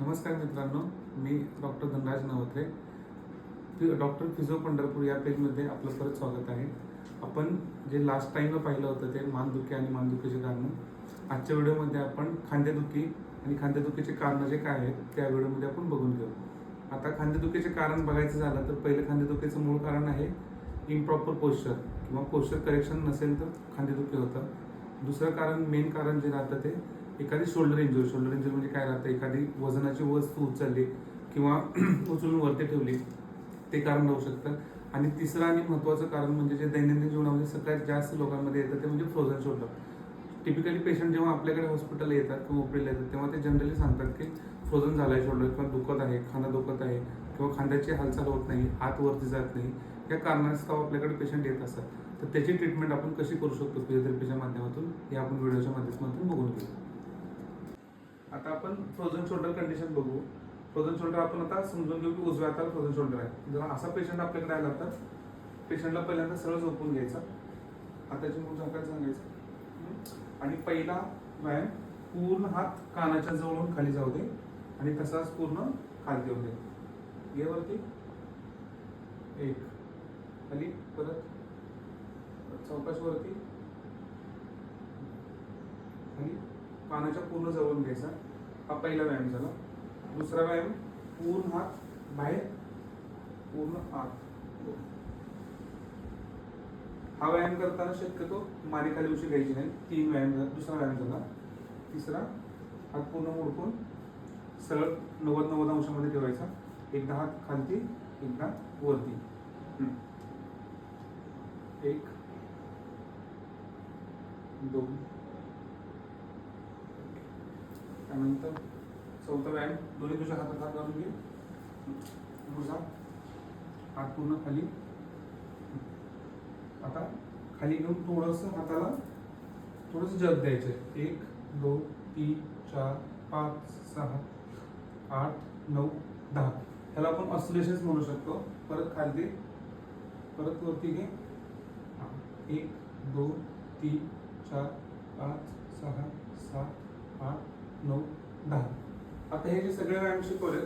नमस्कार मित्रांनो मी डॉक्टर धनराज नवत्रे. फि- डॉक्टर फिजो पंढरपूर या पेजमध्ये आपलं परत स्वागत आहे. आपण जे लास्ट टाईमला पाहिलं होतं ते मानदुखी आणि मानदुखीचे कारणं. आजच्या व्हिडिओमध्ये आपण खांदेदुखी आणि खांदेदुखीचे कारणं जे काय आहेत त्या व्हिडिओमध्ये आपण बघून घेऊ. आता खांदेदुखीचे कारण बघायचं झालं तर पहिलं खांदेदुखीचं मूळ कारण आहे इम्प्रॉपर पोश्चर किंवा पोश्चर करेक्शन नसेल तर खांदेदुखी होतं. दुसरं कारण मेन कारण जे राहतं ते एखादी शोल्डर इंजुरी शोल्डर इंजुरी म्हणजे काय राहतं? एखादी वजनाची वस्तू उचलली किंवा उचलून वरती ठेवली ते कारण राहू शकतं. आणि तिसरं आणि महत्त्वाचं कारण म्हणजे जे दैनंदिन जीवनामध्ये सगळ्यात जास्त लोकांमध्ये येतं ते म्हणजे फ्रोझन शोल्डर टिपिकली पेशंट जेव्हा आपल्याकडे हॉस्पिटल येतात किंवा ओपीला येतात तेव्हा ते जनरली सांगतात की फ्रोझन झाला आहे शोल्डर किंवा दुखत आहे खांदा दुखत आहे किंवा खांद्याची हालचाल होत नाही हात वरती जात नाही. या कारणास्तव आपल्याकडे पेशंट येत असतात. तर त्याची ट्रीटमेंट आपण कशी करू शकतो? फिजिओथेरपीच्या माध्यमातून हे आपण व्हिडिओच्या माध्यमातून बघून घेऊ. आता आपण फ्रोझन शोल्डर कंडिशन बघू. फ्रोझन शोल्डर आपण आता समजून घेऊ की उजव्या हाताला फ्रोझन शोल्डर आहे. जर असा पेशंट आपल्याकडे आला तर पेशंटला पहिल्यांदा सरळ झोपून घ्यायचा. हाताची मूळ झाकायला सांगायचं. आणि पहिला व्यायाम पूर्ण हात कानाच्या जवळून खाली जाऊ दे आणि तसाच पूर्ण खाली देऊ दे. घे वरती. एक. खाली. परत. चौकाशवरती खाली. पानाच्या पूर्ण जवळून घ्यायचा. हा पहिला व्यायाम झाला. दुसरा व्यायाम पूर्ण हात बाहेर पूर्ण आत. हा व्यायाम करताना शक्यतो मानेखाली उशी घ्यायची नाही. तीन व्यायाम झाला दुसरा व्यायाम झाला. तिसरा हात पूर्ण मोडकून सरळ नव्वद नव्वद अंशामध्ये ठेवायचा. एकदा हात खालती एकदा वरती. एक दोन त्यानंतर चौथा व्यायाम दोन्ही तुझ्या हातात हात घालून घे. तुझा हात पूर्ण खाली. आता खाली घेऊन थोडस हाताला थोडस जग द्यायचं एक दोन तीन चार पाच सहा आठ नऊ दहा. ह्याला आपण ऑसिलेशन्स म्हणू शकतो. परत खाली परत वरती घे. एक दोन तीन चार पाच सहा सात आठ नऊ दहा आता हे जे सगळे व्यायाम शिकवले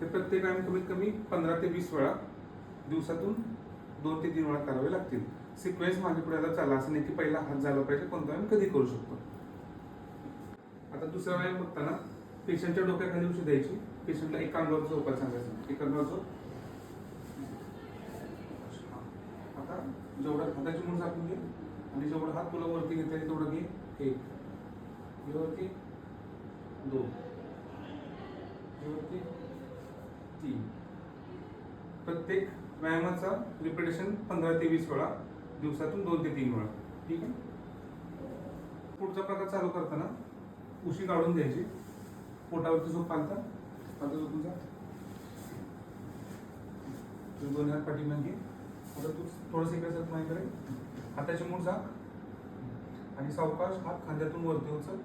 ते प्रत्येक व्यायाम कमीत कमी पंधरा ते वीस वेळा दिवसातून दोन ते तीन वेळा करावे लागतील. सिक्वेन्स मागे पुढे आता चालला असं नाही की पहिला हात झाला पाहिजे कोणता व्यायाम कधी करू शकतो? आता दुसरा व्यायाम बघताना पेशंटच्या डोक्याखाली उशी द्यायची. पेशंटला एक अंगावर झोपायला सांगायचं. एक अंगावर झोप. आता जेवढा हाताची म्हणून झाकून घे आणि जेवढा हात तुला वरती घेता येईल तेवढं घे. एक. वरती. दोन. वरती तीन. प्रत्येक व्यायामाचा रिपिटेशन पंधरा ते वीस वेळा दिवसातून दोन ते तीन वेळा. ठीक आहे? पुढचा प्रकार चालू करताना उशी काढून द्यायची पोटावरती झोप पालता पालता झोपून जा दोन हात पाठीमागे आता तू थोडंसं इकडे जात माझ्याकडे हाताची मूठ झाक. आणि सावकाश हात खांद्यातून वरती उचल.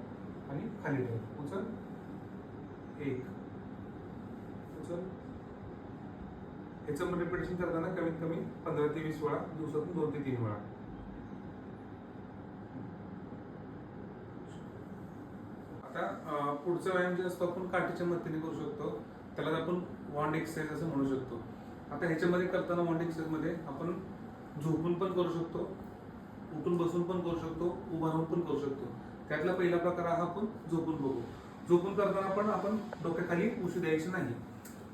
आणि खाली ठेव. उचल. एक. उचल. ह्याचं रिपिटेशन करताना कमीत कमी पंधरा ते वीस वेळा दिवसातून दोन ते तीन वेळा. आता पुढचा व्यायाम जे असतो आपण काठीच्या मदतीने करू शकतो. त्याला आपण वॉन्ड एक्सरसाइज असं म्हणू शकतो. आता ह्याच्यामध्ये करताना वॉन्ड एक्सरसाइजमध्ये आपण झोपून पण करू शकतो उठून बसून पण करू शकतो उभा राहून पण करू शकतो त्यातला पहिला प्रकार हा आपण झोपून बघू. झोपून करताना पण आपण डोक्याखाली उशी द्यायची नाही.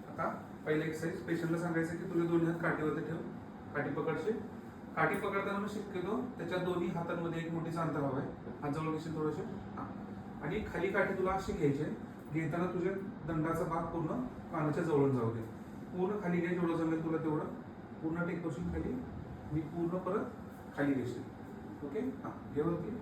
आता पहिला एक्सरसाइज पेशंटला सांगायचं की तुझे दोन्ही हात काठीवरती ठेव काठी पकडशील. काठी पकडताना मी शिकतो त्याच्या दोन्ही हातांमध्ये एक मोठी अंतर हवं आहे हात जवळ घेशील थोडेसे. आणि खाली काठी तुला अशी घ्यायची आहे. घेताना तुझ्या दंडाचा भाग पूर्ण कानाच्या जवळून जाऊ दे. पूर्ण खाली घे जेवढं जमेल तुला तेवढं. पूर्ण टेक बसून खाली. मी पूर्ण परत खाली घेशील. ओके? हां. घेऊ वरती हा.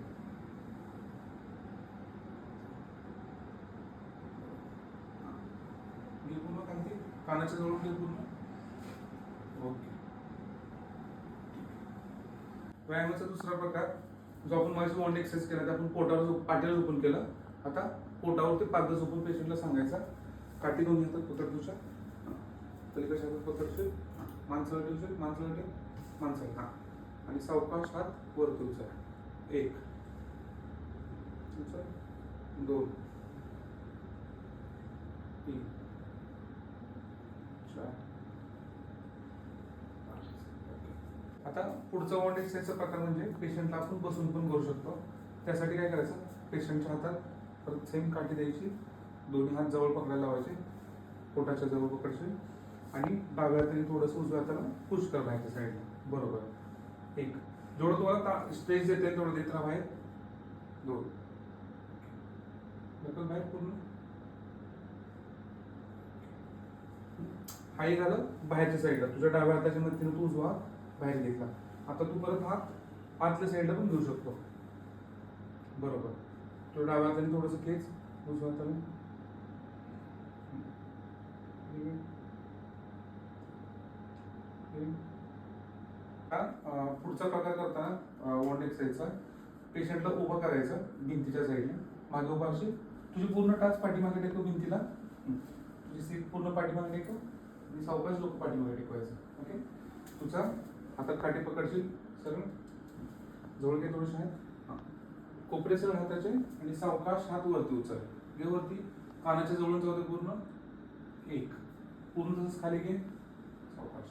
घे पूर्ण खाली कानाच्या जवळून घे पूर्ण? ओके. व्यायामाचा दुसरा प्रकार जो आपण माझी वॉन्ड एक्सरसाइज केला तर आपण पोटावर पाठीला झोपून केलं. आता पोटावरती पाच झोपून पेशंटला सांगायचा. काठी दोन घेतात पकड तुझ्या तरी हातात पकडशील माणसाला ठेवशील माणसाला ठेव. माणसाला हां. आणि सावकाश हात वरती उचल एक. उचल दोन. तीन चार पाच. ओके. आता पुढचा वॉन्ट एक्सरसाइजचा प्रकार म्हणजे पेशंटला आपण बसून पण करू शकतो. त्यासाठी काय करायचं? पेशंटच्या हातात परत सेम काठी द्यायची. दोन्ही हात जवळ पकडायला लावायचे. पोटाच्या जवळ पकडायचे. आणि डाव्या हाताने थोडंसं उजव्या हाताला पुश कर बाहेरच्या साईडला बरोबर. एक. जेवढं तुम्हाला स्ट्रेच देते तेवढं देत राहा बाहेर. दोन. ढकल बाहेर पूर्ण. हाही झालं बाहेरच्या साईडला तुझ्या डाव्या हाताच्या मदतीने तू उजवा. बाहेर घेतला. आता तू परत हात आतल्या साईडला पण घेऊ शकतो. बरोबर. तो डाव्या हाताने थोडंसं खेच उजव्या हाताने. पुढचा प्रकार करताना वॉन्ड एक्सरसाइजचा पेशंटला उभं करायचं भिंतीच्या साईडने मागे उभा असेल तुझी पूर्ण टाच पाठीमागे टेको भिंतीला. तुझी सीट पूर्ण पाठीमागे टेको आणि सावकाश लोक पाठीमागे टेकवायचं. ओके तुझा हातात काठी पकडशील? सरळ? जवळ घे थोडंसं हात हां. कोपरे सरळ हाताचे? आणि सावकाश हात वरती उचल. घे वरती. कानाच्या जवळून जाऊ दे पूर्ण. एक. पूर्ण तसंच खाली घे. सावकाश.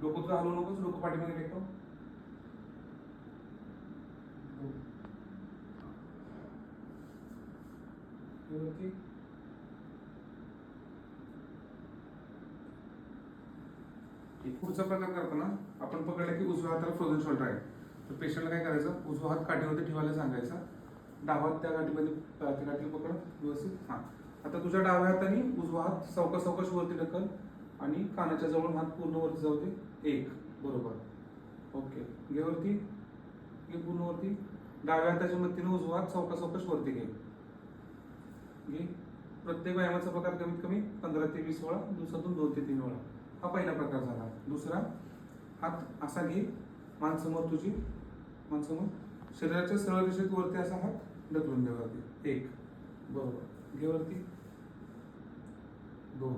डोकं तुला हलवू नकोस. डोकं पाठीमागे टेकव वरती. पुढचा प्रकार करताना आपण पकडलं की उजव्या हाताला फ्रोझन शोल्डर आहे. तर पेशंटला काय करायचं? उजवा हात काठीमध्ये ठेवायला सांगायचा. डावा हात त्या गाठीमध्ये त्या गाठी पकड व्यवस्थित. हां. आता तुझ्या डाव्या हाताने उजवा हात सावकाश सावकाश वरती ढकल आणि कानाच्या जवळ हात पूर्ण वरती जाऊ दे. एक. बरोबर. ओके. घे वरती घे पूर्ण वरती. डाव्या हाताच्या मदतीने उजवा हात सावकाश सावकाश वरती घे. घे. प्रत्येक व्यायामाचा प्रकार कमीत कमी पंधरा ते वीस वेळा दिवसातून दोन ते तीन वेळा. हा पहिला प्रकार झाला. दुसरा हात असा घे मानसमोर तुझी मानसमोर शरीराच्या सरळ रेषेत वरती असा हात ढकलून दे वरती. एक. बरोबर. घे वरती. दोन.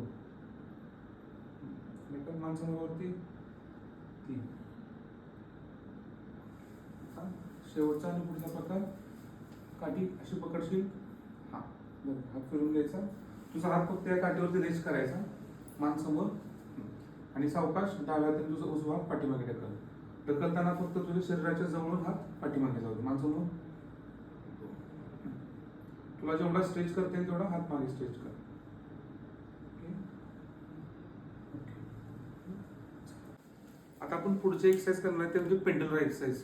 ढकल मानसमोर वरती. तीन. आता शेवटचा आणि पुढचा प्रकार. काठी अशी पकडशील. हा. बरं. हात फिरून घ्यायचा. तुझा हात फक्त या काठीवरती रेस्ट करायचा. मानसमोर आणि सावकाश डाव्या हाताने तुझा उजवा हात पाठीमागे ढकल. ढकलताना फक्त तुझ्या शरीराच्या जवळून हात पाठीमागे जाऊ माझं मग तुला जेवढा स्ट्रेच करता येईल तेवढा हात मागे स्ट्रेच कर. ओके? आता आपण पुढचे एक्सरसाइज करणार आहे ते म्हणजे पेंडुलर एक्सरसाइज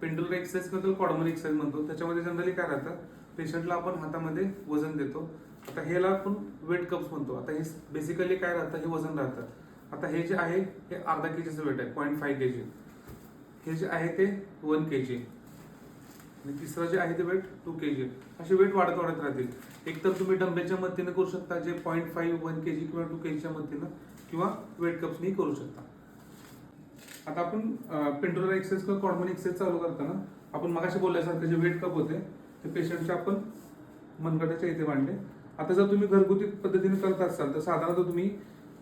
पेंडुलर एक्सरसाइजबद्दल कॉडमन एक्सरसाइज म्हणतो. त्याच्यामध्ये जनरली काय राहतं? पेशंटला आपण हातामध्ये वजन देतो. आता ह्याला आपण वेट कप्स म्हणतो. आता हे बेसिकली काय राहतं? हे वजन राहतं. आता हे जे आहे हे अर्धा के जीचं वेट आहे पॉईंट फाय के जी हे जे आहे ते वन के जी आणि तिसरं जे आहे ते वेट टू के जी असे वेट वाढत वाढत राहतील एकतर तुम्ही डंबेच्या मदतीने करू शकता जे point five one K G किंवा टू के जीच्या मदतीनं किंवा वेट कप्सनी करू शकता. आता आपण पेंट्रोलर एक्सरसाइज किंवा कॉर्मन एक्सरसाइज चालू करताना आपण मगाशी बोलल्यासारखं जे वेट कप होते ते पेशंटचे आपण मनगटाच्या इथे मांडले. आता जर तुम्ही घरगुती पद्धतीने करत असाल तर साधारणतः तुम्ही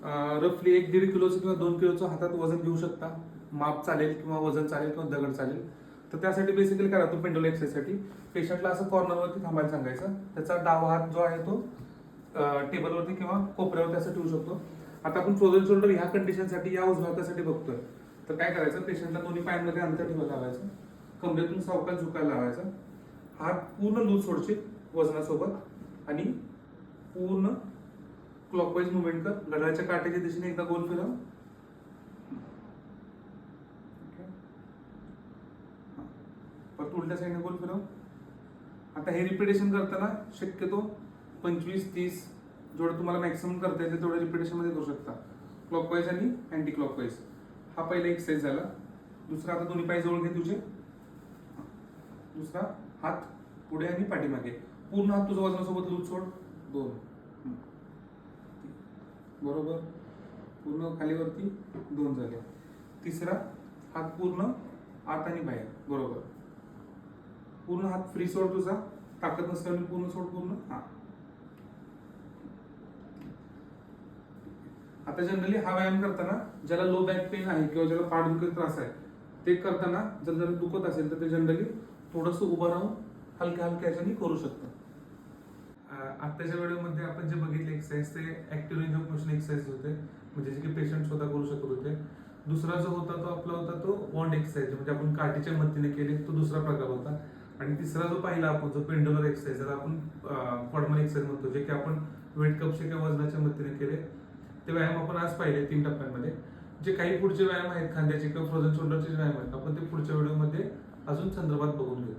रफली एक दीड किलोचं किंवा दोन किलोचं हातात वजन घेऊ शकता. माप चालेल किंवा वजन चालेल किंवा दगड चालेल. तर त्यासाठी बेसिकली करा राहतो पेंडोल एक्सरसाइजसाठी पेशंटला असं कॉर्नरवरती थांबायला सांगायचं. त्याचा डावा हात जो आहे तो टेबलवरती किंवा कोपऱ्यावरती असं ठेवू शकतो. आता आपण फ्रोझन शोल्डर ह्या कंडिशनसाठी या उजव्या बघतोय. तर काय करायचं? पेशंटला दोन्ही पायांमध्ये अंतर ठेवायला लावायचं. कमरेतून सावकाश झुकायला लावायचा. हात पूर्ण लूज सोडशील वजनासोबत आणि पूर्ण क्लॉकवाईज मुवमेंट कर. घड्याळाच्या काट्याच्या दिशेने एकदा गोल फिरव. परत उलट्या साईडने गोल फिरव. आता हे रिपिटेशन करताना शक्यतो पंचवीस तीस जेवढं तुम्हाला मॅक्सिमम करता येते तेवढं रिपिटेशनमध्ये करू शकता. क्लॉकवाईज आणि अँटी क्लॉकवाईज हा पहिला एक्सरसाइज झाला. दुसरा आता दोन्ही पाय जवळ घे तुझे. दुसरा हात पुढे आणि पाठीमागे. पूर्ण हात तुझं वजनासोबत लूज सोड. दोन. बरोबर? पूर्ण खालीवरती दोन झाले तिसरा हात पूर्ण आत आणि बाहेर. बरोबर? पूर्ण हात फ्री सोड तुझा. ताकद नसल्याने पूर्ण सोड पूर्ण. हा. आता जनरली हा व्यायाम करताना ज्याला लो बॅक पेन आहे किंवा ज्याला पाठदुखीचा त्रास आहे ते करताना जर जर दुखत असेल तर ते जनरली थोडंसं उभं राहून हलक्या हलक्या ह्याच्याने करू शकतं आत्ताच्या वेळेमध्ये आपण जे बघितले एक्सरसाइज ते active range of motion exercise होते. म्हणजे जे की पेशंट स्वतः करू शकत होते. दुसरा जो होता तो आपला होता तो वॉन्ड एक्सरसाइज म्हणजे आपण काठीच्या मदतीने केले तो दुसरा प्रकार होता. आणि तिसरा जो पाहिला आपण जो पेंडुलर एक्सरसाइज ज्याला आपण फॉर्मल एक्सरसाइज म्हणतो जे की आपण वेट कपच्या किंवा वजनाच्या मदतीने केले. ते व्यायाम आपण आज पाहिले तीन टप्प्यांमध्ये. जे काही पुढचे व्यायाम आहेत खांद्याचे किंवा फ्रोझन शोल्डरचे व्यायाम आहेत आपण ते पुढच्या व्हिडिओमध्ये अजून संदर्भात बघून घेऊ.